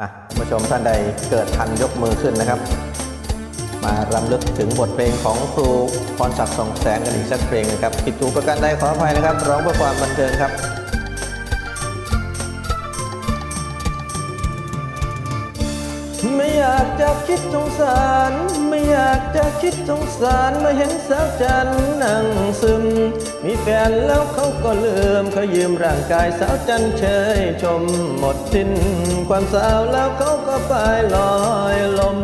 อะผู้ชมท่านใดเกิดทันยกมือขึ้นนะครับ มารำลึกถึงบทเพลงของครูพรศักดิ์ส่องแสงกันอีกสักเพลงนะครับผิดถูกประการใดขออภัยนะครับ ร้องเพื่อความบันเทิงครับไม่อยากจะคิดสงสาร ไม่อยากจะคิดสงสารมื่เห็นสาวจันนั่ง แฟนแล้วเขาก็ลืมเขายืมร่างกายสาวจันเชยชมหมดสิ้น ความสาวแล้วเขาก็ไปลอยลม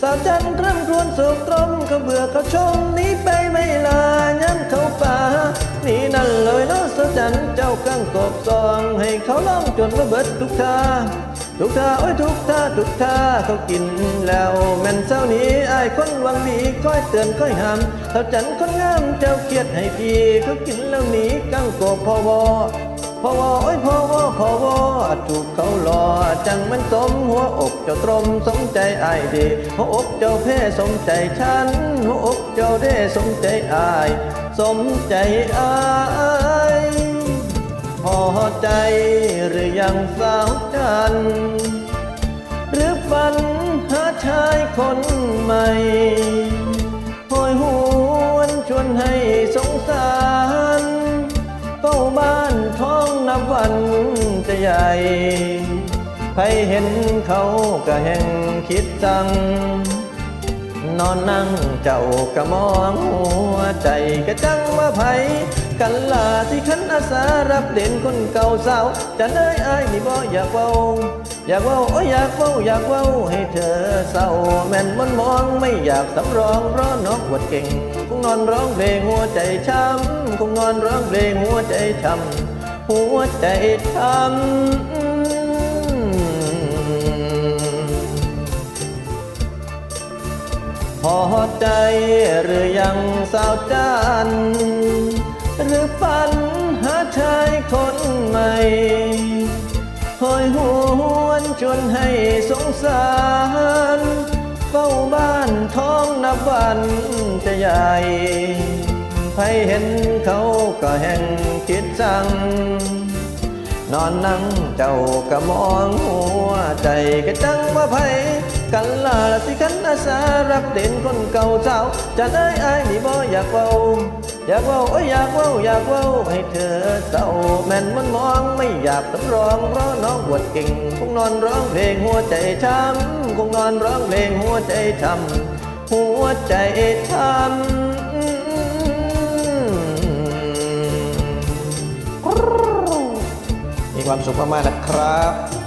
สาวจันเริ่มครวญสุกตรมเขาเบื่อเขาชมนี้ไปไม่ลาย้ำเขาป่านี่นั่นเลยเนาะสาวจันเจ้ากังกบซอง ให้เขาล่องจนระเบิดทุกท่า ทุกท่าโอ้ยทุกท่าทุกท่าเขากินแล้วแม่นเศร้านี้อายคนวังดีคอยเตือนคอยห้ามเขาจันคนงามเจ้าเกียดให้พี่เขากินแล้วหนีกังโกบพอวอพอวอโอ้ยพอวอพอวอถูกเขาหลอจังมันสมหัวอกเจ้าตรมสมใจอายดีหัวอกเจ้าเพ่สมใจฉันหัวอกเจ้าเด้สมใจอาย สมใจอาย ใจหรือยังสาวจัน หรือฝันหาชายคนใหม่หอยหวนชวนให้สงสารเฝ้าบ้านท้องนับวันจะใหญ่ใครเห็นเขาก็แห่งคิดจัง นอนนั่งเจ้ากะมองหัวใจกะจังมาไผ กันลาที่ขันอาสารับเด่นคนเก่าสาวจะเนยอายนี่บ่อยากเว้าอยากเว้าโอ้ยอยากเว้าอยากเว้าให้เธอเศร้าแม่นมันมองไม่อยากสำรองเพราะนอกวดเก่งคงนอนร้องเพลงหัวใจช้ำคงนอนร้องเพลงหัวใจช้ำหัวใจช้ำพอใจหรือยังสาวจัน หม่หอยหวนชวนให้สงสารเฝ้าบ้านท้องนับวันจะใหญ่ใครเห็นเขาก็แห่งคิดสั่งนอนนั่งเจ้าก็มองหัวใจก็จังว่าไผกันลาสิขันอาสารับเด่นคนเก่าเจ้า จะได้อายนี่บ่อยากเว้า อยากเว้าอยากเว้าอยากเว้าให้เธอเศร้าแม่นมันมองไม่อยากสำรองเพราะน้องบวดเก่งคงนอนร้องเพลงหัวใจช้ำคงนอนร้องเพลงหัวใจช้ำหัวใจช้ำมีความสุขมากๆนะครับ